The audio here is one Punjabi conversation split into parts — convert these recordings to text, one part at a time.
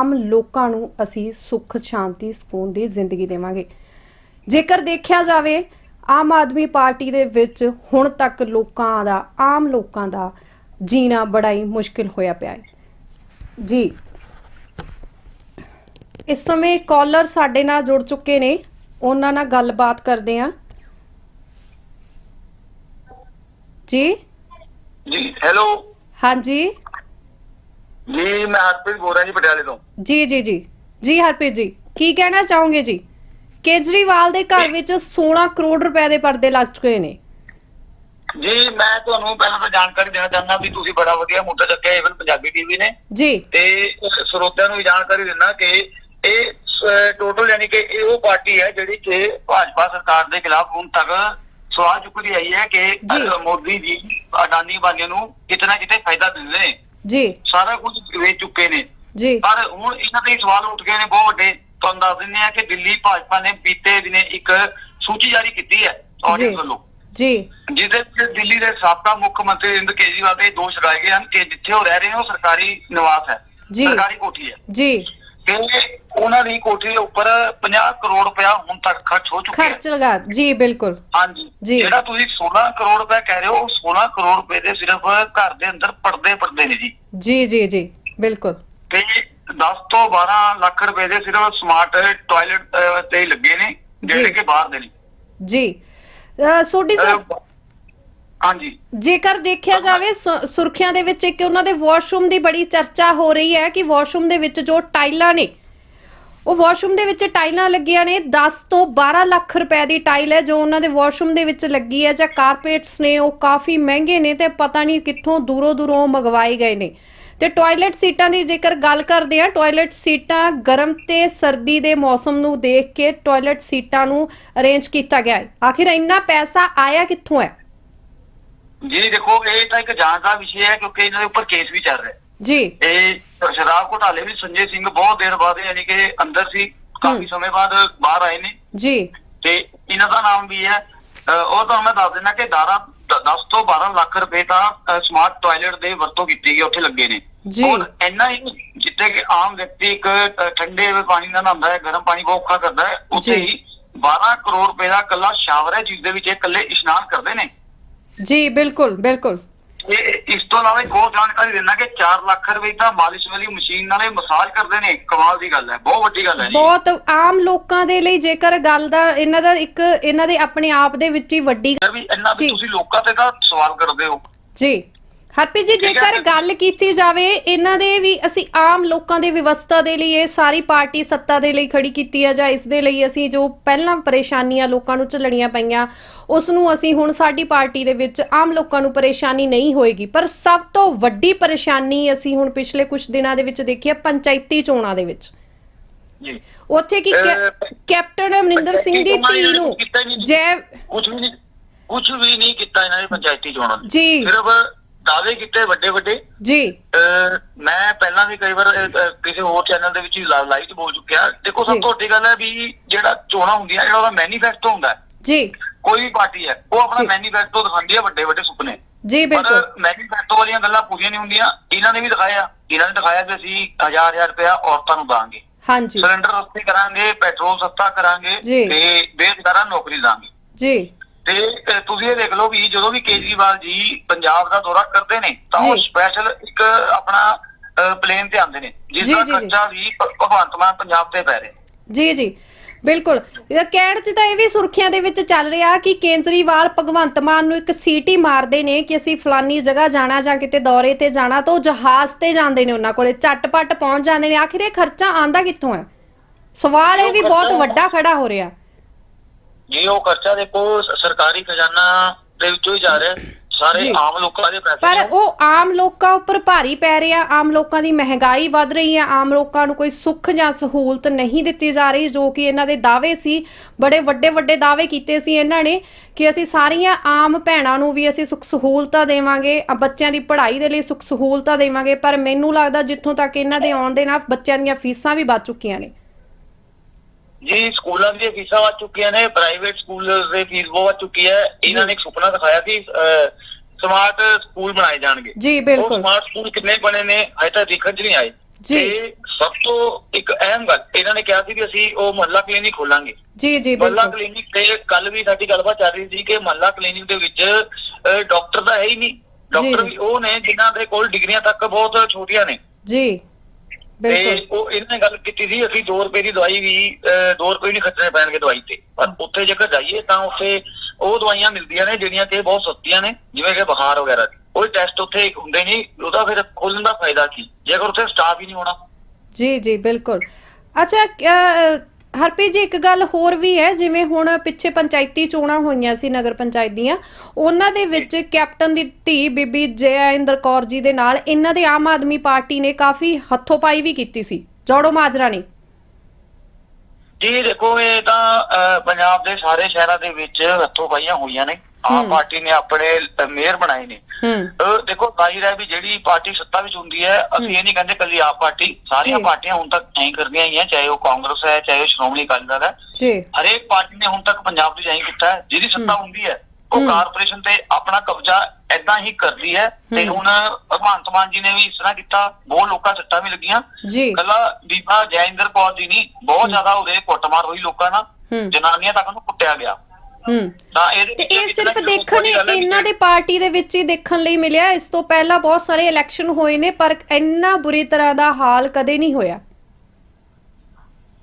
ਆਮ ਲੋਕਾਂ ਨੂੰ ਅਸੀਂ ਸੁੱਖ ਸ਼ਾਂਤੀ ਸਕੂਨ ਦੀ ਜ਼ਿੰਦਗੀ ਦੇਵਾਂਗੇ। ਜੇਕਰ ਦੇਖਿਆ ਜਾਵੇ ਆਮ ਆਦਮੀ ਪਾਰਟੀ ਦੇ ਵਿੱਚ ਹੁਣ ਤੱਕ ਲੋਕਾਂ ਦਾ ਆਮ ਲੋਕਾਂ ਦਾ ਜੀਣਾ ਬੜਾ ਹੀ ਮੁਸ਼ਕਿਲ ਹੋਇਆ ਪਿਆ ਹੈ। ਜੀ। ਇਸ ਸਮੇਂ ਕਾਲਰ ਸਾਡੇ ਨਾਲ ਜੁੜ ਚੁੱਕੇ ਨੇ। ਉਹਨਾਂ ਨਾਲ ਗੱਲਬਾਤ ਕਰਦੇ ਹਾਂ। ਜੀ। ਜੀ ਹੈਲੋ ਹਾਂਜੀ। ਜੀ ਮੈਂ ਹਰਪ੍ਰੀਤ ਬੋਲ ਰਿਹਾ ਜੀ ਪਟਿਆਲੇ ਤੋਂ। ਜੀ ਜੀ ਜੀ। ਜੀ ਹਰਪ੍ਰੀਤ ਜੀ ਕੀ ਕਹਿਣਾ ਚਾਹੋਗੇ ਜੀ? ਕੇਜਰੀਵਾਲ ਦੇ ਘਰ ਵਿੱਚ 16 ਕਰੋੜ ਰੁਪਏ ਦੇ ਪਰਦੇ ਲੱਗ ਚੁੱਕੇ ਨੇ। ਜੀ ਮੈਂ ਤੁਹਾਨੂੰ ਪਹਿਲਾਂ ਤਾਂ ਜਾਣਕਾਰੀ ਦੇਣਾ ਚਾਹੁੰਦਾ ਵੀ ਤੁਸੀਂ ਬੜਾ ਵਧੀਆ ਮੁੱਦਾ ਚੱਕਿਆ ਇਵਨ ਪੰਜਾਬੀ ਟੀਵੀ ਨੇ। ਜੀ। ਤੇ ਸਰੋਤਿਆਂ ਨੂੰ ਵੀ ਜਾਣਕਾਰੀ ਦਿੰਦਾ ਕਿ ਇਹ ਟੋਟਲ ਯਾਨੀ ਕਿ ਇਹ ਉਹ ਪਾਰਟੀ ਹੈ ਜਿਹੜੀ ਕਿ ਭਾਜਪਾ ਸਰਕਾਰ ਦੇ ਖਿਲਾਫ ਹੁਣ ਤੱਕ ਸਵਾਲ ਚੁੱਕਦੀ ਆਈ ਹੈ ਕਿ ਮੋਦੀ ਜੀ ਅਡਾਨੀ ਬਾਨੀਆਂ ਨੂੰ ਕਿਤਨਾ ਕਿਤੇ ਫਾਇਦਾ ਦਿੰਦੇ ਨੇ। ਜੀ। ਸਾਰਾ ਕੁਝ ਵੇਚ ਚੁੱਕੇ ਨੇ। ਜੀ। ਪਰ ਹੁਣ ਇਹਨਾਂ ਦੇ ਸਵਾਲ ਉੱਠ ਗਏ ਨੇ ਬਹੁਤ ਵੱਡੇ। ਤੁਹਾਨੂੰ ਦੱਸ ਦਿੰਦੇ ਆ ਕਿ ਦਿੱਲੀ ਭਾਜਪਾ ਨੇ ਬੀਤੇ ਦਿਨੇ ਇੱਕ ਸੂਚੀ ਜਾਰੀ ਕੀਤੀ ਹੈ ਜੀ। ਵੱਲੋਂ। ਜੀ। ਜਿਹਦੇ ਵਿੱਚ ਦਿੱਲੀ ਦੇ ਸਾਬਕਾ ਮੁੱਖ ਮੰਤਰੀ ਅਰਵਿੰਦ ਕੇਜਰੀਵਾਲ ਦੇ ਦੋਸ਼ ਲਗਾਏ ਗਏ ਹਨ ਕਿ ਜਿੱਥੇ ਉਹ ਰਹਿ ਰਹੇ ਉਹ ਸਰਕਾਰੀ ਨਿਵਾਸ ਹੈ। ਸਰਕਾਰੀ ਕੋਠੀ ਹੈ। ਜੀ। ਤੇ ਉਹਨਾਂ ਦੀ ਕੋਠੀ ਦੇ ਉੱਪਰ 50 ਕਰੋੜ ਰੁਪਇਆ ਹੁਣ ਤੱਕ ਖਰਚ ਹੋ ਚੁੱਕਿਆ। ਖਰਚ ਲਗਾ ਜੀ ਬਿਲਕੁਲ। ਹਾਂਜੀ। ਜੀ। ਜਿਹੜਾ ਤੁਸੀਂ 16 ਕਰੋੜ ਰੁਪਏ ਕਹਿ ਰਹੇ ਹੋ ਉਹ 16 ਕਰੋੜ ਰੁਪਏ ਦੇ ਸਿਰਫ ਘਰ ਦੇ ਅੰਦਰ ਪਰਦੇ ਪਰਦੇ ਨੇ ਜੀ। ਜੀ ਜੀ ਜੀ ਬਿਲਕੁਲ। ਤੇ 10 ਤੋਂ 12 ਲੱਖ ਰੁਪਏ ਦੇ ਸਿਰਫ ਸਮਾਰਟ ਟਾਇਲਟ ਤੇ ਲੱਗੇ ਨੇ ਜਿਹੜੇ। ਕਿ ਬਾਹਰ ਦੇ ਨੇ। ਜੀ। ਸੋਢੀ ਸਾਹਿਬ ਹਾਂਜੀ। ਜੇਕਰ ਦੇਖਿਆ ਜਾਵੇ, ਸੁ- ਸੁਰਖੀਆਂ ਦੇ ਵਿੱਚ ਇੱਕ ਉਹਨਾਂ ਦੇ ਵਾਸ਼ਰੂਮ ਦੀ ਬੜੀ ਚਰਚਾ ਹੋ ਰਹੀ ਹੈ ਕਿ ਵਾਸ਼ਰੂਮ ਦੇ ਵਿੱਚ ਜੋ ਟਾਈਲਾਂ ਨੇ, ਉਹ ਵਾਸ਼ਰੂਮ ਦੇ ਵਿੱਚ ਟਾਈਲਾਂ ਲੱਗੀਆਂ ਨੇ 10 ਤੋਂ 12 ਲੱਖ ਰੁਪਏ ਦੀ ਟਾਈਲ ਹੈ ਜੋ ਉਹਨਾਂ ਦੇ ਵਾਸ਼ਰੂਮ ਦੇ ਵਿੱਚ ਲੱਗੀ ਹੈ, ਜਾਂ ਕਾਰਪੇਟਸ ਨੇ, ਉਹ ਕਾਫੀ ਮਹਿੰਗੇ ਨੇ ਤੇ ਪਤਾ ਨਹੀਂ ਕਿੱਥੋਂ ਦੂਰੋਂ ਦੂਰੋਂ ਮੰਗਵਾਏ ਗਏ ਨੇ। ਤੇ ਟਾਇਲਟ ਸੀਟਾਂ ਦੀ ਜੇਕਰ ਗੱਲ ਕਰਦੇ ਆ ਟਾਇਲਟ ਸੀਟਾਂ ਗਰਮ ਤੇ ਸਰਦੀ ਦੇ ਮੌਸਮ ਨੂੰ ਦੇਖ ਕੇ ਟਾਇਲਟ ਸੀਟਾਂ ਨੂੰ ਅਰੇਂਜ ਕੀਤਾ ਗਿਆ ਹੈ। ਆਖਿਰ ਇੰਨਾ ਪੈਸਾ ਆਇਆ ਕਿੱਥੋਂ ਹੈ? ਜੀ ਦੇਖੋ ਇਹ ਤਾਂ ਇੱਕ ਜਾਂਚ ਦਾ ਵਿਸ਼ੇ ਹੈ ਕਿਉਂਕਿ ਇਹਨਾਂ ਦੇ ਉੱਪਰ ਕੇਸ ਵੀ ਚੱਲ ਰਿਹਾ ਜੀ ਇਹ ਸ਼ਰਾਬ ਘੁਟਾਲੇ ਵਿੱਚ ਸੰਜੇ ਸਿੰਘ ਬਹੁਤ ਦੇਰ ਬਾਅਦ ਯਾਨੀ ਕਿ ਅੰਦਰ ਸੀ ਕਾਫੀ। ਸਮੇਂ ਬਾਅਦ ਬਾਹਰ ਆਏ ਨੇ ਜੀ ਤੇ ਇਹਨਾਂ ਦਾ ਨਾਮ ਵੀ ਹੈ ਉਹ ਤੁਹਾਨੂੰ ਮੈਂ ਦੱਸ ਦਿੰਦਾ ਕਿ 12 10 ਤੋਂ 12 ਲੱਖ ਰੁਪਏ ਤਾਂ ਸਮਾਰਟ ਟਾਇਲਟ ਦੇ ਵਰਤੋਂ ਕੀਤੀ ਗਈ ਉੱਥੇ ਲੱਗੇ ਨੇ ਜੀ। ਔਰ ਇੰਨਾ ਹੀ ਜਿੱਥੇ ਕਿ ਆਮ ਵਿਅਕਤੀ ਇੱਕ ਠੰਡੇ ਪਾਣੀ ਨਾਲ ਨਹਾਉਂਦਾ ਹੈ ਗਰਮ ਪਾਣੀ ਬਹੁਤ ਔਖਾ ਕਰਦਾ ਹੈ ਉੱਥੇ। ਹੀ 12 ਕਰੋੜ ਰੁਪਏ ਦਾ ਕੱਲਾ ਸ਼ਾਵਰ ਹੈ ਜਿਸ ਦੇ ਵਿੱਚ ਇਹ ਇਕੱਲੇ ਇਸ਼ਨਾਨ ਕਰਦੇ ਨੇ ਜੀ ਬਿਲਕੁਲ ਬਿਲਕੁਲ। ਇਹ ਇਸ ਤੋਂ ਇਲਾਵਾ ਇੱਕ ਹੋਰ ਜਾਣਕਾਰੀ ਦਿੰਦਾ ਕਿ 4 ਲੱਖ ਰੁਪਏ ਦਾ ਮਾਲਿਸ਼ ਵਾਲੀ ਮਸ਼ੀਨ ਨਾਲੇ ਮਸਾਜ ਕਰਦੇ ਨੇ। ਕਮਾਲ ਦੀ ਗੱਲ ਹੈ ਬਹੁਤ ਵੱਡੀ ਗੱਲ ਹੈ ਜੀ। ਬਹੁਤ ਆਮ ਲੋਕਾਂ ਦੇ ਲਈ ਜੇਕਰ ਗੱਲ ਦਾ ਇਹਨਾਂ ਦਾ ਇੱਕ ਇਹਨਾਂ ਦੇ ਆਪਣੇ ਆਪ ਦੇ ਵਿੱਚ ਹੀ ਵੱਡੀ ਵੀ ਇੰਨਾ ਵੀ। ਤੁਸੀਂ ਲੋਕਾਂ ਤੇ ਤਾਂ ਸਵਾਲ ਕਰਦੇ ਹੋ। ਜੀ। ਹਰਪ੍ਰੀਤ ਜੀ। ਜੇਕਰ ਗੱਲ ਕੀਤੀ ਜਾਵੇ ਇਹਨਾਂ ਦੇ ਵੀ ਅਸੀਂ ਆਮ ਲੋਕਾਂ ਦੇ ਵਿਵਸਥਾ ਦੇ ਲਈ ਇਹ ਸਾਰੀ ਪਾਰਟੀ ਸੱਤਾ ਦੇ ਲਈ ਖੜੀ ਕੀਤੀ ਹੈ ਜਾਂ ਇਸ ਦੇ ਲਈ ਅਸੀਂ ਜੋ ਪਹਿਲਾਂ ਪਰੇਸ਼ਾਨੀਆਂ ਲੋਕਾਂ ਨੂੰ ਝੱਲਣੀਆਂ ਪਈਆਂ ਉਸ ਨੂੰ ਅਸੀਂ ਹੁਣ ਸਾਡੀ ਪਾਰਟੀ ਦੇ ਵਿੱਚ ਆਮ ਲੋਕਾਂ ਨੂੰ ਪਰੇਸ਼ਾਨੀ ਨਹੀਂ ਹੋਏਗੀ। ਪਰ ਸਭ ਤੋਂ ਵੱਡੀ ਪਰੇਸ਼ਾਨੀ ਅਸੀਂ ਹੁਣ ਪਿਛਲੇ ਕੁਝ ਦਿਨਾਂ ਦੇ ਵਿੱਚ ਦੇਖੀ ਹੈ ਪੰਚਾਇਤੀ ਚੋਣਾਂ ਦੇ ਵਿੱਚ। ਜੀ। ਉੱਥੇ ਕੀ ਕੈਪਟਨ ਅਮਰਿੰਦਰ ਸਿੰਘ ਦੀ ਧੀ ਨੂੰ। ਜੈ ਕੁਝ ਵੀ ਨਹੀਂ ਕੁਝ ਵੀ ਨਹੀਂ ਕੀਤਾ ਇਹਨਾਂ ਨੇ ਪੰਚਾਇਤੀ ਚੋਣਾਂ ਨੇ ਜੀ। ਸਿਰਫ ਦਾਅਵੇ ਕੀਤੇ ਵੱਡੇ ਵੱਡੇ। ਜੀ। ਮੈਂ ਪਹਿਲਾਂ ਵੀ ਕਈ ਵਾਰ ਕਿਸੇ ਹੋਰ ਚੈਨਲ ਦੇ ਵਿੱਚ ਲਾਈਵ ਚ ਬੋਲ ਚੁੱਕਿਆ। ਦੇਖੋ। ਸਭ ਤੋਂ ਵੱਡੀ ਗੱਲ ਹੈ ਵੀ ਜਿਹੜਾ ਚੋਣਾਂ ਹੁੰਦੀਆਂ ਜਿਹੜਾ ਉਹਦਾ ਮੈਨੀਫੈਸਟੋ ਹੁੰਦਾ। ਜੀ। ਕੋਈ ਵੀ ਪਾਰਟੀ ਹੈ ਉਹ ਆਪਣਾ। ਮੈਨੀਫੈਸਟੋ ਦਿਖਾਉਂਦੀ ਹੈ ਵੱਡੇ ਵੱਡੇ ਸੁਪਨੇ। ਜੀ ਬਿਲਕੁਲ। ਪਰ ਮੈਨੀਫੈਸਟੋ ਵਾਲੀਆਂ ਗੱਲਾਂ ਪੂਰੀਆਂ ਨਹੀਂ ਹੁੰਦੀਆਂ। ਇਹਨਾਂ ਨੇ ਵੀ ਦਿਖਾਇਆ। ਇਹਨਾਂ ਨੇ ਦਿਖਾਇਆ ਕਿ ਅਸੀਂ ਹਜ਼ਾਰ ਹਜ਼ਾਰ ਰੁਪਇਆ ਔਰਤਾਂ ਨੂੰ ਦਾਂਗੇ। ਹਾਂਜੀ। ਸਿਲੰਡਰ ਸਸਤੇ ਕਰਾਂਗੇ ਪੈਟਰੋਲ ਸਸਤਾ ਕਰਾਂਗੇ। ਤੇ ਬੇਰੁਜ਼ਗਾਰਾਂ ਨੌਕਰੀ ਦਾਂਗੇ ਜੀ। ਤੇ ਤੁਸੀਂ ਇਹ ਦੇਖ ਲਓ ਵੀ ਜਦੋਂ ਵੀ ਕੇਜਰੀਵਾਲ ਜੀ ਪੰਜਾਬ ਦਾ ਦੌਰਾ ਕਰਦੇ ਨੇ ਤਾਂ ਉਹ। ਸਪੈਸ਼ਲ ਇੱਕ ਆਪਣਾ ਪਲੇਨ ਤੇ ਆਉਂਦੇ ਨੇ ਜਿਸ ਦਾ। ਖਰਚਾ ਵੀ ਭਗਵੰਤ ਮਾਨ ਪੰਜਾਬ ਤੇ ਪੈ ਰਿਹਾ। ਜੀ ਜੀ। ਬਿਲਕੁਲ। ਇਹਦਾ ਕਹਿਣ ਚ ਤਾਂ ਇਹ ਵੀ ਸੁਰਖੀਆਂ ਦੇ ਵਿੱਚ ਚੱਲ ਰਿਹਾ ਕਿ ਕੇਂਦਰੀਵਾਲ ਭਗਵੰਤ ਮਾਨ ਨੂੰ ਇੱਕ ਸੀਟੀ ਮਾਰਦੇ ਨੇ ਕਿ ਅਸੀਂ ਫਲਾਨੀ ਜਗ੍ਹਾ ਜਾਣਾ ਜਾਂ ਕਿਤੇ ਦੌਰੇ ਤੇ ਜਾਣਾ ਤਾਂ ਉਹ ਜਹਾਜ਼ ਤੇ ਜਾਂਦੇ ਨੇ ਉਹਨਾਂ ਕੋਲੇ ਝਟਪਟ ਪਹੁੰਚ ਜਾਂਦੇ ਨੇ। ਆਖਿਰ ਇਹ ਖਰਚਾ ਆਂਦਾ ਕਿੱਥੋਂ ਹੈ? ਸਵਾਲ ਇਹ ਵੀ ਬਹੁਤ ਵੱਡਾ ਖੜਾ ਹੋ ਰਿਹਾ। ਜੀ ਉਹ ਖਰਚਾ ਦੇਖੋ ਸਰਕਾਰੀ ਖਜ਼ਾਨਾ ਦੇ ਵਿੱਚੋਂ ਹੀ ਜਾ ਰਿਹਾ। ਸਾਰੇ। ਆਮ ਲੋਕਾਂ ਦੇ ਪੈਸੇ ਪਰ। ਉਹ ਆਮ ਲੋਕਾਂ ਉੱਪਰ ਭਾਰੀ ਪੈ ਰਿਹਾ ਆਮ ਲੋਕਾਂ ਦੀ ਮਹਿੰਗਾਈ ਵੱਧ ਰਹੀ ਹੈ ਆਮ ਲੋਕਾਂ ਨੂੰ ਕੋਈ ਸੁੱਖ ਜਾਂ ਸਹੂਲਤ ਨਹੀਂ ਦਿੱਤੀ ਜਾ ਰਹੀ ਜੋ ਕਿ ਇਹਨਾਂ ਦੇ ਦਾਅਵੇ ਸੀ ਬੜੇ ਵੱਡੇ ਵੱਡੇ ਦਾਅਵੇ ਕੀਤੇ ਸੀ ਇਹਨਾਂ ਨੇ ਕਿ ਅਸੀਂ ਸਾਰੀਆਂ ਆਮ ਭੈਣਾਂ ਨੂੰ ਵੀ ਅਸੀਂ ਸੁੱਖ ਸਹੂਲਤਾਂ ਦੇਵਾਂਗੇ ਬੱਚਿਆਂ ਦੀ ਪੜ੍ਹਾਈ ਦੇ ਲਈ ਸੁੱਖ ਸਹੂਲਤਾਂ ਦੇਵਾਂਗੇ ਪਰ ਮੈਨੂੰ ਲੱਗਦਾ ਜਿੱਥੋਂ ਤੱਕ ਇਹਨਾਂ ਦੇ ਆਉਣ ਦੇ ਨਾਲ ਬੱਚਿਆਂ ਦੀਆਂ ਫੀਸਾਂ ਵੀ ਵੱਧ ਚੁੱਕੀਆਂ ਨੇ ਜੀ ਸਕੂਲਾਂ ਦੀਆਂ ਫੀਸਾਂ ਵੱਧ ਚੁੱਕੀਆਂ ਨੇ ਪ੍ਰਾਈਵੇਟ ਸਕੂਲ ਦੇ ਫੀਸ ਬਹੁਤ ਵੱਧ ਚੁੱਕੀ ਹੈ। ਇਹਨਾਂ ਨੇ ਇੱਕ ਸੁਪਨਾ ਦਿਖਾਇਆ ਸੀ ਸਮਾਰਟ ਸਕੂਲ ਬਣਾਏ ਜਾਣਗੇ। ਜੀ ਉਹ ਬਿਲਕੁਲ ਸਮਾਰਟ ਸਕੂਲ ਕਿੰਨੇ ਬਣੇ ਨੇ ਅਜੇ ਤੱਕ ਦੇਖਣ ਚ ਨਹੀਂ ਆਏ। ਜੀ। ਸਭ ਤੋਂ ਇੱਕ ਅਹਿਮ ਗੱਲ ਇਹਨਾਂ ਨੇ ਕਿਹਾ ਸੀ ਕਿ ਅਸੀਂ ਉਹ ਮਹੱਲਾ ਕਲੀਨਿਕ ਖੋਲਾਂਗੇ। ਜੀ ਜੀ ਮਹੱਲਾ ਕਲੀਨਿਕ ਤੇ ਕੱਲ ਵੀ ਸਾਡੀ ਗੱਲਬਾਤ ਚੱਲ ਰਹੀ ਸੀ ਕਿ ਮਹੱਲਾ ਕਲੀਨਿਕ ਦੇ ਵਿੱਚ ਡਾਕਟਰ ਤਾਂ ਹੈ ਹੀ ਨਹੀਂ। ਡਾਕਟਰ। ਵੀ ਉਹ ਨੇ ਜਿਨ੍ਹਾਂ ਦੇ ਕੋਲ ਡਿਗਰੀਆਂ ਤੱਕ ਬਹੁਤ ਛੋਟੀਆਂ ਨੇ। ਜੀ। ਤੇ ਉਹ ਇਹਨਾਂ ਨੇ ਗੱਲ ਕੀਤੀ ਸੀ ਅਸੀਂ 2 ਰੁਪਏ ਦੀ ਦਵਾਈ ਵੀ 2 ਰੁਪਏ ਨਹੀਂ ਖਰਚਣੇ ਪੈਣਗੇ ਦਵਾਈ ਤੇ। ਪਰ ਉੱਥੇ ਜੇਕਰ ਜਾਈਏ ਤਾਂ ਉੱਥੇ ਉਹ ਦਵਾਈਆਂ ਮਿਲਦੀਆਂ ਨੇ ਜਿਹੜੀਆਂ ਕਿ ਬਹੁਤ ਸਸਤੀਆਂ ਨੇ ਜਿਵੇਂ ਕਿ ਬੁਖਾਰ ਵਗੈਰਾ ਦੀ। ਕੋਈ ਟੈਸਟ ਉੱਥੇ ਹੁੰਦੇ ਨਹੀਂ ਉਹਦਾ ਫਿਰ ਖੋਲਣ ਦਾ ਫਾਇਦਾ ਕੀ? ਜੇਕਰ ਉੱਥੇ ਸਟਾਫ ਹੀ ਨਹੀਂ ਹੋਣਾ। ਜੀ ਜੀ ਬਿਲਕੁਲ। ਅੱਛਾ ਹਰਪ੍ਰੀਤ ਜੀ, ਇੱਕ ਗੱਲ ਹੋਰ ਵੀ ਹੈ, ਜਿਵੇਂ ਹੁਣ ਪਿੱਛੇ ਪੰਚਾਇਤੀ ਚੋਣਾਂ ਹੋਈਆਂ ਸੀ ਨਗਰ ਪੰਚਾਇਤ ਦੀਆਂ, ਉਹਨਾਂ ਦੇ ਵਿੱਚ ਕੈਪਟਨ ਦੀ ਧੀ ਬੀਬੀ ਜੈਇੰਦਰ ਕੌਰ ਜੀ ਦੇ ਨਾਲ ਇਹਨਾਂ ਦੇ ਆਮ ਆਦਮੀ ਪਾਰਟੀ ਨੇ ਕਾਫੀ ਹੱਥੋਪਾਈ ਵੀ ਕੀਤੀ ਸੀ। ਜੋੜੋ ਮਾਜਰਾ ਨੇ। ਜੀ ਦੇਖੋ ਇਹ ਤਾਂ ਪੰਜਾਬ ਦੇ ਸਾਰੇ ਸ਼ਹਿਰਾਂ ਦੇ ਵਿੱਚ ਹੱਥੋਂ ਪਾਈਆਂ ਹੋਈਆਂ ਨੇ ਆਮ। ਪਾਰਟੀ ਨੇ ਆਪਣੇ ਮੇਅਰ ਬਣਾਏ ਨੇ ਹੂੰ ਦੇਖੋ ਜ਼ਾਹਿਰ ਹੈ ਵੀ ਜਿਹੜੀ ਪਾਰਟੀ ਸੱਤਾ ਵਿੱਚ ਹੁੰਦੀ ਹੈ ਅਸੀਂ ਇਹ ਨਹੀਂ ਕਹਿੰਦੇ ਕੱਲੀ ਆਪ ਪਾਰਟੀ ਸਾਰੀਆਂ। ਪਾਰਟੀਆਂ ਹੁਣ ਤੱਕ ਐਂ ਕਰਦੀਆਂ ਹੀ ਆ ਚਾਹੇ ਉਹ ਕਾਂਗਰਸ ਹੈ ਚਾਹੇ ਉਹ ਸ਼੍ਰੋਮਣੀ ਅਕਾਲੀ ਦਲ ਹੈ ਜੀ ਹਰੇਕ ਪਾਰਟੀ ਨੇ ਹੁਣ ਤੱਕ ਪੰਜਾਬ ਵਿੱਚ ਐਂ ਕੀਤਾ ਹੈ ਜਿਹਦੀ ਸੱਤਾ। ਹੁੰਦੀ ਹੈ ਉਹ। ਕਾਰਪੋਰੇਸ਼ਨ ਤੇ ਆਪਣਾ ਕਬਜ਼ਾ ਐਦਾਂ ਹੀ ਕਰਦੀ ਹੈ ਤੇ। ਹੁਣ ਭਗਵੰਤ ਮਾਨ ਜੀ ਨੇ ਵੀ ਇਸ ਤਰ੍ਹਾਂ ਕੀਤਾ ਬਹੁਤ ਲੋਕਾਂ ਸੱਟਾਂ ਵੀ ਲੱਗੀਆਂ। ਕੱਲਾ ਬੀਬਾ ਜੈਇੰਦਰ ਕੌਰ ਦੀ ਨਹੀਂ ਬਹੁਤ ਜ਼ਿਆਦਾ ਉਹਦੇ ਕੁੱਟਮਾਰ ਹੋਈ ਲੋਕਾਂ ਨਾਲ ਜਨਾਨੀਆਂ ਤੱਕ ਨੂੰ ਕੁੱਟਿਆ ਗਿਆ। ਹੂੰ। ਤਾਂ ਇਹ ਸਿਰਫ ਦੇਖਣ ਇਹਨਾਂ ਦੇ ਪਾਰਟੀ ਦੇ ਵਿੱਚ ਹੀ ਦੇਖਣ ਲਈ ਮਿਲਿਆ ਇਸ ਤੋਂ ਪਹਿਲਾਂ ਬਹੁਤ ਸਾਰੇ ਇਲੈਕਸ਼ਨ ਹੋਏ ਨੇ ਪਰ ਇੰਨਾ ਬੁਰੀ ਤਰ੍ਹਾਂ ਦਾ ਹਾਲ ਕਦੇ ਨਹੀਂ ਹੋਇਆ।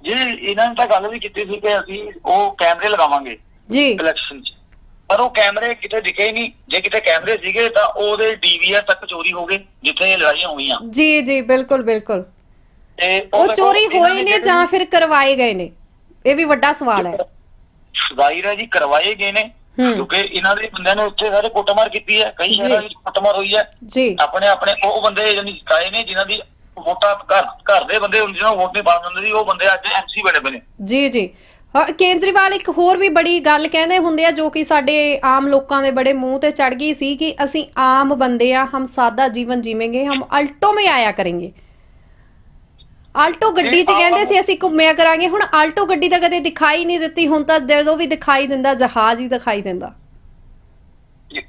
ਜੀ ਇਹਨਾਂ ਨੇ ਤਾਂ ਗੱਲ ਵੀ ਕੀਤੀ ਸੀ ਕਿ ਅਸੀਂ ਉਹ ਕੈਮਰੇ ਲਗਾਵਾਂਗੇ ਜੀ। ਇਲੈਕਸ਼ਨ 'ਚ। ਪਰ ਉਹ ਕੈਮਰੇ ਕਿਤੇ ਦਿਖੇ ਨਹੀਂ। ਜੇ ਕਿਤੇ ਕੈਮਰੇ ਸੀਗੇ ਤਾਂ ਉਹਦੇ ਡੀਵੀਆਰ ਤੱਕ ਚੋਰੀ ਹੋ ਗਏ ਜਿੱਥੇ ਲੜਾਈਆਂ ਹੋਈਆਂ। ਜੀ ਜੀ ਬਿਲਕੁਲ ਬਿਲਕੁਲ। ਤੇ ਉਹ ਚੋਰੀ ਹੋਏ ਨੇ ਜਾਂ ਫਿਰ ਕਰਵਾਏ ਗਏ ਨੇ? ਇਹ ਵੀ ਵੱਡਾ ਸਵਾਲ ਹੈ। ਜ਼ਾਹਿਰ ਹੈ ਜੀ ਕਰਵਾਏ ਗਏ ਨੇ। ਕਿਉਂਕਿ ਇਹਨਾਂ ਦੇ ਬੰਦਿਆਂ ਨੇ ਉੱਥੇ ਸਾਰੇ ਕੁੱਟਮਾਰ ਕੀਤੀ ਹੈ। ਕਈ ਜੀ। ਸ਼ਹਿਰਾਂ ਵਿੱਚ ਕੁੱਟਮਾਰ ਹੋਈ ਹੈ। ਜੀ। ਆਪਣੇ ਆਪਣੇ ਉਹ ਬੰਦੇ ਜਾਨੀ ਜਿਤਾਏ ਨੇ ਜਿਨ੍ਹਾਂ ਦੀ ਵੋਟਾਂ ਘਰ ਘਰ ਦੇ ਬੰਦੇ ਹੁੰਦੇ ਜਿਹਨਾਂ ਨੂੰ ਵੋਟ ਨਹੀਂ ਪਾ ਦਿੰਦੇ ਸੀ। ਉਹ ਬੰਦੇ ਅੱਜ ਐਮਸੀ ਬਣੇ ਬਣੇ ਜੀ ਜੀ। ਕੇਂਜਰੀਵਾਲ ਇੱਕ ਹੋਰ ਵੀ ਬੜੀ ਗੱਲ ਕਹਿੰਦੇ ਹੁੰਦੇ ਆ ਜੋ ਕਿ ਸਾਡੇ ਆਮ ਲੋਕਾਂ ਦੇ ਬੜੇ ਮੂੰਹ ਤੇ ਚੜ ਗਈ ਸੀ ਕਿ ਅਸੀਂ ਆਮ ਬੰਦੇ ਆ ਹਮ ਸਾਦਾ ਜੀਵਨ ਜੀਵੇਂਗੇ ਹਮ ਅਲਟੋ ਮੇ ਆਇਆ ਕਰਾਂਗੇ। ਆਲਟੋ ਗੱਡੀ 'ਚ ਕਹਿੰਦੇ ਸੀ ਅਸੀਂ ਘੁੰਮਿਆ ਕਰਾਂਗੇ ਹੁਣ ਆਲਟੋ ਗੱਡੀ ਤਾਂ ਕਦੇ ਦਿਖਾਈ ਨਹੀਂ ਦਿੱਤੀ ਹੁਣ ਤਾਂ ਜਦੋਂ ਵੀ ਦਿਖਾਈ ਦਿੰਦਾ ਜਹਾਜ਼ ਹੀ ਦਿਖਾਈ ਦਿੰਦਾ।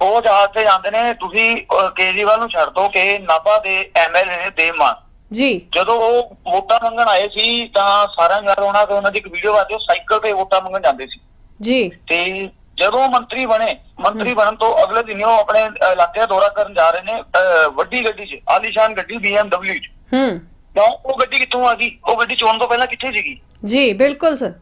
ਉਹ ਜਹਾਜ਼ ਤੇ ਜਾਂਦੇ ਨੇ ਤੁਸੀਂ ਕੇਜਰੀਵਾਲ ਨੂੰ ਛੱਡ ਦੋ ਕਿ ਨਾਭਾ ਦੇ ਐਮਐਲਏ ਦੇ ਮਾਨ। ਜੀ। ਜਦੋਂ ਉਹ ਵੋਟਾਂ ਮੰਗਣ ਆਏ ਸੀ ਤਾਂ ਸਾਰਿਆਂ ਨੂੰ ਯਾਦ ਹੋਣਾ ਕਿ ਉਹਨਾਂ ਦੀ ਇੱਕ ਵੀਡੀਓ ਆਦੀ ਉਹ ਸਾਈਕਲ ਤੇ ਵੋਟਾਂ ਮੰਗਣ ਜਾਂਦੇ ਸੀ। ਜੀ। ਤੇ ਜਦੋਂ ਮੰਤਰੀ ਬਣੇ ਮੰਤਰੀ ਬਣਨ ਤੋਂ ਅਗਲੇ ਦਿਨ ਉਹ ਆਪਣੇ ਇਲਾਕੇ ਦਾ ਦੌਰਾ ਕਰਨ ਜਾ ਰਹੇ ਨੇ ਵੱਡੀ ਗੱਡੀ 'ਚ ਆਲੀਸ਼ਾਨ ਗੱਡੀ BMW 'ਚ। ਹੂੰ। ਕਿਉਂ ਉਹ ਗੱਡੀ ਕਿੱਥੋਂ ਆ ਗਈ? ਉਹ ਗੱਡੀ ਚੋਣ ਤੋਂ ਪਹਿਲਾਂ ਕਿੱਥੇ ਸੀਗੀ? ਜੀ ਬਿਲਕੁਲ ਸਰ।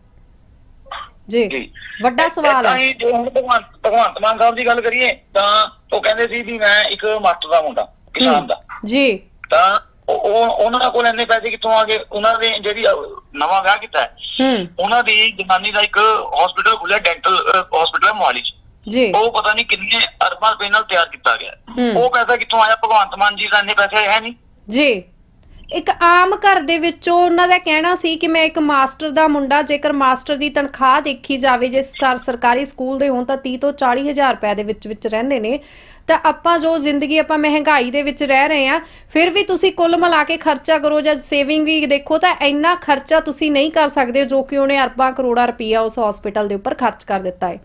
ਜੀ। ਵੱਡਾ ਸਵਾਲ ਹੈ। ਜੇ ਹੁਣ ਭਗਵੰਤ ਭਗਵੰਤ ਮਾਨ ਸਾਹਿਬ ਦੀ ਗੱਲ ਕਰੀਏ ਤਾਂ ਉਹ ਕਹਿੰਦੇ ਸੀ ਵੀ ਮੈਂ ਇੱਕ ਮਾਸਟਰ ਦਾ ਮੁੰਡਾ ਕਿਸਾਨ ਦਾ। ਜੀ। ਤਾਂ ਉਹ ਉਹ- ਉਹਨਾਂ ਕੋਲ ਇੰਨੇ ਪੈਸੇ ਕਿੱਥੋਂ ਆ ਗਏ? ਉਹਨਾਂ ਦੇ ਜਿਹੜੀ ਨਵਾਂ ਵਿਆਹ ਕੀਤਾ ਹੈ ਉਹਨਾਂ ਦੀ ਜਨਾਨੀ ਦਾ ਇੱਕ ਹਸਪੀਟਲ ਖੁੱਲਿਆ ਡੈਂਟਲ ਹਸਪੀਟਲ ਮੋਹਾਲੀ 'ਚ। ਜੀ। ਉਹ ਪਤਾ ਨਹੀਂ ਕਿੰਨੇ ਅਰਬਾਂ ਰੁਪਏ ਨਾਲ ਤਿਆਰ ਕੀਤਾ ਗਿਆ। ਉਹ ਪੈਸਾ ਕਿੱਥੋਂ ਆਇਆ? ਭਗਵੰਤ ਮਾਨ ਜੀ ਦਾ ਇੰਨੇ ਪੈਸੇ ਹੈ ਨਹੀਂ। ਜੀ। ਇੱਕ ਆਮ ਘਰ ਦੇ ਵਿੱਚੋਂ ਉਹਨਾਂ ਦਾ ਕਹਿਣਾ ਸੀ ਕਿ ਮੈਂ ਇੱਕ ਮਾਸਟਰ ਦਾ ਮੁੰਡਾ ਜੇਕਰ ਮਾਸਟਰ ਦੀ ਤਨਖਾਹ ਦੇਖੀ ਜਾਵੇ ਜੇ ਸਰ- ਸਰਕਾਰੀ ਸਕੂਲ ਦੇ ਹੋਣ ਤਾਂ 30 ਤੋਂ 40 ਹਜ਼ਾਰ ਰੁਪਏ ਦੇ ਵਿੱਚ ਵਿੱਚ ਰਹਿੰਦੇ ਨੇ। ਤਾਂ ਆਪਾਂ ਜੋ ਜ਼ਿੰਦਗੀ ਆਪਾਂ ਮਹਿੰਗਾਈ ਦੇ ਵਿੱਚ ਰਹਿ ਰਹੇ ਆ ਫਿਰ ਵੀ ਤੁਸੀਂ ਕੁੱਲ ਮਿਲਾ ਕੇ ਖਰਚਾ ਕਰੋ ਜਾਂ ਸੇਵਿੰਗ ਵੀ ਦੇਖੋ ਤਾਂ ਇੰਨਾ ਖਰਚਾ ਤੁਸੀਂ ਨਹੀਂ ਕਰ ਸਕਦੇ ਜੋ ਕਿ ਉਹਨੇ ਅਰਬਾਂ ਕਰੋੜਾਂ ਰੁਪਈਆ ਉਸ ਹਸਪੀਟਲ ਦੇ ਉੱਪਰ ਖਰਚ ਕਰ ਦਿੱਤਾ ਹੈ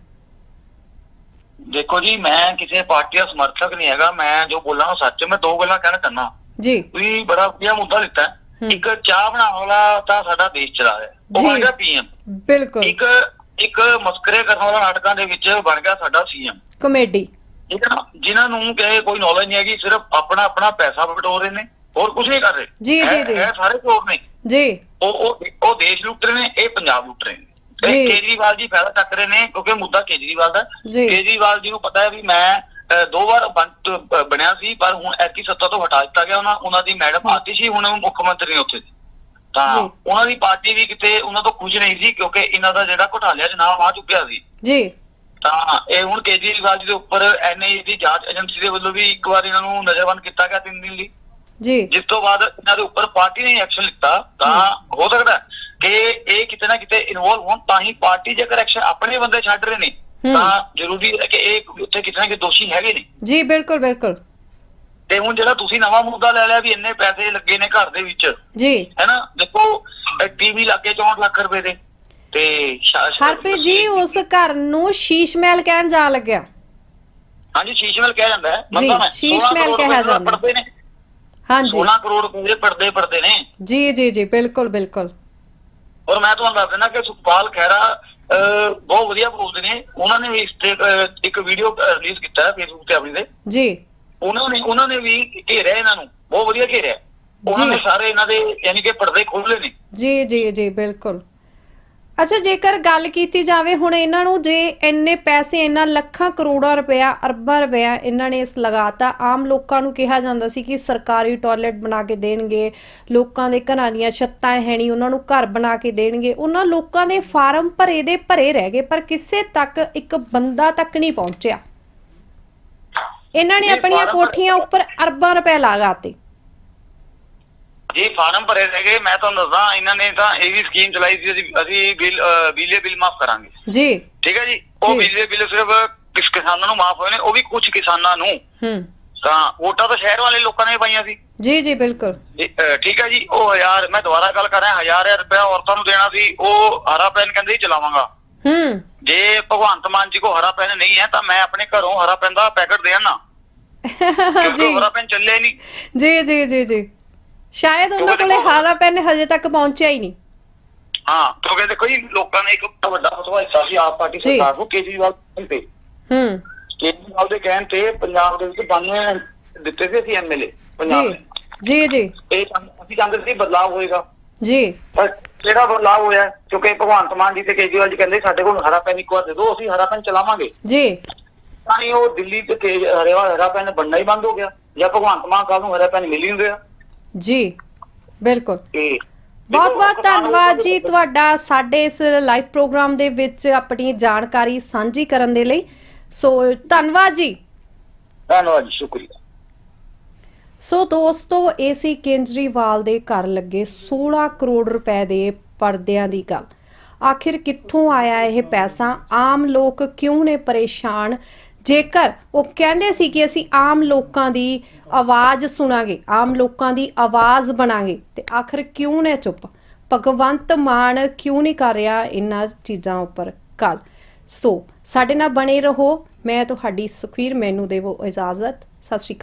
ਦੇਖੋ ਜੀ ਮੈਂ ਕਿਸੇ ਪਾਰਟੀ ਦਾ ਸਮਰਥਕ ਨਹੀਂ ਹੈਗਾ ਮੈਂ ਜੋ ਬੋਲਾਂ ਉਹ ਸੱਚ। ਮੈਂ ਦੋ ਗੱਲਾਂ ਕਹਿਣਾ ਚਾਹੁੰਦਾ ਜੀ ਤੁਸੀਂ ਬੜਾ ਵਧੀਆ ਮੁੱਦਾ। ਹੂੰ। ਇੱਕ ਚਾਹ ਬਣਾਉਣ ਵਾਲਾ ਤਾਂ ਸਾਡਾ ਦੇਸ਼ ਚਲਾ ਰਿਹਾ ਉਹ ਜੀ। ਬਣ ਗਿਆ ਪੀਐਮ ਬਿਲਕੁਲ ਇੱਕ ਇੱਕ ਮਸਕਰੇ ਕਰਨ ਵਾਲਾ ਨਾਟਕਾਂ ਦੇ ਵਿੱਚ ਬਣ ਗਿਆ ਸਾਡਾ ਸੀਐਮ ਕਮੇਡੀ ਠੀਕ ਹੈ ਨਾ ਜਿਨ੍ਹਾਂ ਨੂੰ ਕਹੇ ਕੋਈ ਨੌਲੇਜ ਨਹੀਂ ਹੈਗੀ ਸਿਰਫ ਆਪਣਾ ਆਪਣਾ ਪੈਸਾ ਬਟੋਰ ਰਹੇ ਨੇ। ਹੋਰ ਕੁਝ ਨਹੀਂ ਕਰ ਰਹੇ। ਜੀ, ਜੀ, ਜੀ। ਇਹ ਸਾਰੇ ਚੋਰ ਨੇ। ਜੀ। ਉਹ ਉਹ ਉਹ ਦੇਸ਼ ਲੁੱਟ ਰਹੇ ਨੇ ਇਹ ਪੰਜਾਬ ਲੁੱਟ ਰਹੇ ਨੇ। ਇਹ ਕੇਜਰੀਵਾਲ ਜੀ ਫਾਇਦਾ ਚੱਕ ਰਹੇ ਨੇ ਕਿਉਂਕਿ ਮੁੱਦਾ ਕੇਜਰੀਵਾਲ ਦਾ। ਕੇਜਰੀਵਾਲ ਜੀ ਨੂੰ ਪਤਾ ਹੈ ਵੀ ਮੈਂ ਦੋ ਵਾਰ ਬਣਿਆ ਸੀ ਪਰ ਹੁਣ ਐਤਕੀ ਸੱਤਾ ਤੋਂ ਹਟਾ ਦਿੱਤਾ ਗਿਆ ਉਹਨਾਂ ਉਹਨਾਂ ਦੀ ਮੈਡਮ ਆਤੀ ਸੀ ਹੁਣ ਮੁੱਖ ਮੰਤਰੀ ਨੇ ਉੱਥੇ। ਤਾਂ। ਉਹਨਾਂ ਦੀ ਪਾਰਟੀ ਵੀ ਕਿਤੇ ਉਹਨਾਂ ਤੋਂ ਖੁਸ਼ ਨਹੀਂ ਸੀ ਕਿਉਂਕਿ ਇਹਨਾਂ ਦਾ ਜਿਹੜਾ ਘੁਟਾਲਿਆ ਨਾਮ ਆ ਚੁੱਕਿਆ ਸੀ। ਜੀ। ਤਾਂ ਇਹ ਹੁਣ ਕੇਜਰੀਵਾਲ ਜੀ ਦੇ ਉੱਪਰ ਐਨਆਈਏ ਦੀ ਜਾਂਚ ਏਜੰਸੀ ਦੇ ਵੱਲੋਂ ਵੀ ਇੱਕ ਵਾਰ ਇਹਨਾਂ ਨੂੰ ਨਜ਼ਰਬੰਦ ਕੀਤਾ ਗਿਆ ਤਿੰਨ ਦਿਨ ਲਈ। ਜੀ। ਜਿਸ ਤੋਂ ਬਾਅਦ ਇਹਨਾਂ ਦੇ ਉੱਪਰ ਪਾਰਟੀ ਨੇ ਐਕਸ਼ਨ ਲਿੱਤਾ ਤਾਂ ਹੋ। ਸਕਦਾ ਕਿ ਇਹ ਕਿਤੇ ਨਾ ਕਿਤੇ ਇਨਵੋਲਵ ਹੋਣ ਤਾਂ ਹੀ ਪਾਰਟੀ ਜੇਕਰ ਐਕਸ਼ਨ ਆਪਣੇ ਬੰਦੇ ਛੱਡ ਰਹੇ ਨੇ। ਤਾਂ ਜ਼ਰੂਰੀ ਹੈ ਕਿ ਇਹ ਉੱਥੇ ਕਿਤੇ ਨਾ ਕਿਤੇ ਦੋਸ਼ੀ ਹੈਗੇ ਨੇ। ਜੀ ਬਿਲਕੁਲ ਬਿਲਕੁਲ। ਤੇ ਹੁਣ ਜਿਹੜਾ ਤੁਸੀਂ ਨਵਾਂ ਮੁੱਦਾ ਲੈ ਲਿਆ ਵੀ ਇੰਨੇ ਪੈਸੇ ਲੱਗੇ ਨੇ ਘਰ ਦੇ ਵਿੱਚ ਜੀ। ਹੈਨਾ? ਦੇਖੋ ਟੀਵੀ ਲੱਗੇ 64 ਲੱਖ ਰੁਪਏ ਦੇ। ਤੇ ਸ਼ਾ- ਸ਼ਾ- ਹਰਪ੍ਰੀਤ ਜੀ ਉਸ ਘਰ ਨੂੰ ਸ਼ੀਸ਼ ਮਹਿਲ ਕਹਿਣ ਜਾਣ ਲੱਗਿਆ। ਹਾਂਜੀ ਸ਼ੀਸ਼ ਮਹਿਲ ਕਿਹਾ ਜਾਂਦਾ ਹੈ। ਜੀ, ਮੰਨਦਾ ਮੈਂ ਸ਼ੀਸ਼ 16 ਮਹਿਲ ਕਰੋੜ ਕਿਹਾ ਰੁਪਏ ਜਾਂਦਾ। ਪੜਦੇ ਨੇ। ਹਾਂਜੀ। 16 ਕਰੋੜ ਰੁਪਏ ਪਰਦੇ ਪਰਦੇ ਨੇ। ਜੀ ਜੀ ਜੀ ਬਿਲਕੁਲ ਬਿਲਕੁਲ। ਔਰ ਮੈਂ ਤੁਹਾਨੂੰ ਦੱਸ ਦਿੰਦਾ ਕਿ ਸੁਖਪਾਲ ਖਹਿਰਾ ਅਹ, ਬਹੁਤ ਵਧੀਆ ਬੋਲਦੇ ਨੇ। ਉਹਨਾਂ ਨੇ ਵੀ ਇਸ ਤੇ ਅਹ, ਇੱਕ ਵੀਡੀਓ ਰਿਲੀਜ਼ ਕੀਤਾ ਹੈ ਫੇਸਬੁੱਕ ਤੇ ਆਪਣੀ ਦੇ ਜੀ। ਉਹਨਾਂ ਨੇ ਉਹਨਾਂ ਨੇ ਵੀ ਘੇਰਿਆ ਇਹਨਾਂ ਨੂੰ। ਬਹੁਤ ਵਧੀਆ ਘੇਰਿਆ। ਉਹਨਾਂ ਜੀ। ਨੇ ਸਾਰੇ ਇਹਨਾਂ ਦੇ ਯਾਨੀ ਕਿ ਪਰਦੇ ਖੋਲੇ ਨੇ। ਜੀ ਜੀ ਜੀ ਬਿਲਕੁਲ। ਅੱਛਾ ਜੇਕਰ ਗੱਲ ਕੀਤੀ ਜਾਵੇ ਹੁਣ ਇਹਨਾਂ ਨੂੰ ਜੇ ਇੰਨੇ ਪੈਸੇ ਇੰਨਾ ਲੱਖਾਂ ਕਰੋੜਾਂ ਰੁਪਇਆ ਅਰਬਾਂ ਰੁਪਇਆ ਇਹਨਾਂ ਨੇ ਇਸ ਲਗਾਤਾ ਆਮ ਲੋਕਾਂ ਨੂੰ ਕਿਹਾ ਜਾਂਦਾ ਸੀ ਕਿ ਸਰਕਾਰੀ ਟਾਇਲਟ ਬਣਾ ਕੇ ਦੇਣਗੇ ਲੋਕਾਂ ਦੇ ਘਰਾਂ ਦੀਆਂ ਛੱਤਾਂ ਹੈ ਨਹੀਂ ਉਹਨਾਂ ਨੂੰ ਘਰ ਬਣਾ ਕੇ ਦੇਣਗੇ ਉਹਨਾਂ ਲੋਕਾਂ ਦੇ ਫਾਰਮ ਭਰੇ ਦੇ ਭਰੇ ਰਹਿ ਗਏ ਪਰ ਕਿਸੇ ਤੱਕ ਇੱਕ ਬੰਦਾ ਤੱਕ ਨਹੀਂ ਪਹੁੰਚਿਆ। ਇਹਨਾਂ ਨੇ ਆਪਣੀਆਂ ਕੋਠੀਆਂ ਉੱਪਰ ਅਰਬਾਂ ਰੁਪਏ ਲਗਾਤੇ। ਜੀ ਫਾਰਮ ਭਰੇ ਗਏ ਮੈਂ ਤੁਹਾਨੂੰ ਦੱਸਾਂ ਇਹਨਾਂ ਨੇ ਤਾਂ ਇਹ ਵੀ ਸਕੀਮ ਚਲਾਈ ਸੀ ਅਸੀਂ ਅਸੀਂ ਬਿੱਲ ਬਿਜਲੀ ਬਿੱਲ ਮਾਫ ਕਰਾਂਗੇ। ਜੀ। ਠੀਕ ਹੈ ਜੀ? ਉਹ। ਬਿਜਲੀ ਬਿੱਲ ਸਿਰਫ ਕਿਸ ਕਿਸਾਨਾਂ ਨੂੰ ਮਾਫ ਹੋਏ ਨੇ ਉਹ ਵੀ ਕੁਝ ਕਿਸਾਨਾਂ ਨੂੰ। ਹੂੰ। ਤਾਂ ਵੋਟਾਂ ਤਾਂ ਸ਼ਹਿਰ ਵਾਲੇ ਲੋਕਾਂ ਨੇ ਪਾਈਆਂ ਸੀ। ਜੀ ਜੀ ਬਿਲਕੁਲ। ਠੀਕ ਹੈ ਜੀ? ਉਹ ਹਜ਼ਾਰ ਮੈਂ ਦੁਬਾਰਾ ਗੱਲ ਕਰ ਰਿਹਾ ਹਜ਼ਾਰ ਰੁਪਇਆ ਔਰਤਾਂ ਨੂੰ ਦੇਣਾ ਸੀ ਉਹ ਹਰਾ ਪੈਨ ਕਹਿੰਦੇ ਚਲਾਵਾਂਗਾ। ਹੂੰ। ਜੇ ਭਗਵੰਤ ਮਾਨ ਜੀ ਕੋ ਹਰਾ ਪੈਨ ਨਹੀਂ ਹੈ ਤਾਂ ਮੈਂ ਆਪਣੇ ਘਰੋਂ ਹਰਾ ਪੈਨ ਦਾ ਪੈਕਟ ਦੇ ਆਣਾ ਕਿਉਂਕਿ ਜੀ। ਉਹ ਹਰਾ ਪੈਨ ਚੱਲਿਆ ਹੀ ਨਹੀਂ। ਜੀ ਜੀ ਜੀ ਜੀ। ਸ਼ਾਇਦ ਉਹਨਾਂ ਕੋਲੇ ਹਾਰਾ ਪੈਨ ਹਜੇ ਤੱਕ ਪਹੁੰਚਿਆ ਹੀ ਨਹੀਂ। ਹਾਂ ਕਿਉਂਕਿ ਦੇਖੋ ਜੀ ਲੋਕਾਂ ਨੇ ਇੱਕ ਵੱਡਾ ਫਤਵਾ ਹਿੱਸਾ ਸੀ ਆਪ ਪਾਰਟੀ। ਸਰਕਾਰ ਨੂੰ ਕੇਜਰੀਵਾਲ ਤੇ ਹੂੰ। ਕੇਜਰੀਵਾਲ ਦੇ ਕਹਿਣ ਤੇ ਪੰਜਾਬ ਦੇ ਵਿੱਚ 92 ਦਿੱਤੇ ਸੀ ਅਸੀਂ ਐਮਐਲਏ ਪੰਜਾਬ ਜੀ ਦੇ ਜੀ ਜੀ। ਇਹ ਅਸੀਂ ਚਾਹੁੰਦੇ ਸੀ ਬਦਲਾਅ ਹੋਏਗਾ। ਜੀ। ਪਰ ਕਿਹੜਾ ਬਦਲਾਅ ਹੋਇਆ ਕਿਉਂਕਿ ਭਗਵੰਤ ਮਾਨ ਜੀ ਤੇ ਕੇਜਰੀਵਾਲ ਜੀ ਕਹਿੰਦੇ ਸਾਡੇ ਕੋਲ ਹਰਾ ਪੈਨ ਇੱਕ ਵਾਰ ਦੇ ਦਿਓ ਅਸੀਂ ਹਰਾ ਪੈਨ ਚਲਾਵਾਂਗੇ। ਜੀ। ਤਾਂ ਉਹ ਦਿੱਲੀ ਤੇ ਹਰੇਵਾ ਹਰਾ ਪੈਨ ਬਣਨਾ ਹੀ ਬੰਦ ਹੋ ਗਿਆ। ਜਾਂ ਭਗਵੰਤ ਮਾਨ ਸਾਹਿਬ ਨੂੰ ਹਰਾ ਪੈਨ ਮਿਲ ਹੀ ਨਹੀਂ ਰਿਹਾ। ਜੀ ਬਿਲਕੁਲ। ਤੇ ਬਹੁਤ ਬਹੁਤ ਧੰਨਵਾਦ ਜੀ ਤੁਹਾਡਾ ਸਾਡੇ ਇਸ ਲਾਈਵ ਪ੍ਰੋਗਰਾਮ ਦੇ ਵਿੱਚ ਆਪਣੀ ਜਾਣਕਾਰੀ ਸਾਂਝੀ ਕਰਨ ਦੇ ਲਈ। ਸੋ ਧੰਨਵਾਦ ਜੀ। ਧੰਨਵਾਦ ਜੀ ਸ਼ੁਕਰੀਆ। ਸੋ ਦੋਸਤੋ ਏਸੀ ਕੇਜਰੀਵਾਲ ਦੇ ਘਰ ਲੱਗੇ 16 ਕਰੋੜ ਰੁਪਏ ਦੇ ਪਰਦਿਆਂ ਦੀ ਗੱਲ। ਆਖਿਰ ਕਿੱਥੋਂ ਆਇਆ ਇਹ ਪੈਸਾ? ਆਮ ਲੋਕ ਕਿਉਂ ਨੇ ਪਰੇਸ਼ਾਨ? ਜੇਕਰ ਉਹ ਕਹਿੰਦੇ ਸੀ ਕਿ ਅਸੀਂ ਆਮ ਲੋਕਾਂ ਦੀ ਆਵਾਜ਼ ਸੁਣਾਂਗੇ, ਆਮ ਲੋਕਾਂ ਦੀ ਆਵਾਜ਼ ਬਣਾਂਗੇ, ਤੇ ਆਖਰ ਕਿਉਂ ਨੇ ਚੁੱਪ? ਭਗਵੰਤ ਮਾਨ ਕਿਉਂ ਨਹੀਂ ਕਰ ਰਿਹਾ ਇਹਨਾਂ ਚੀਜ਼ਾਂ ਉੱਪਰ ਗੱਲ? ਸੋ ਸਾਡੇ ਨਾਲ ਬਣੇ ਰਹੋ। ਮੈਂ ਤੁਹਾਡੀ ਸੁਖਵੀਰ ਮੈਨੂੰ ਦੇਵੋ ਇਜਾਜ਼ਤ। ਸਤਿ ਸ਼੍ਰੀ ਅਕਾਲ।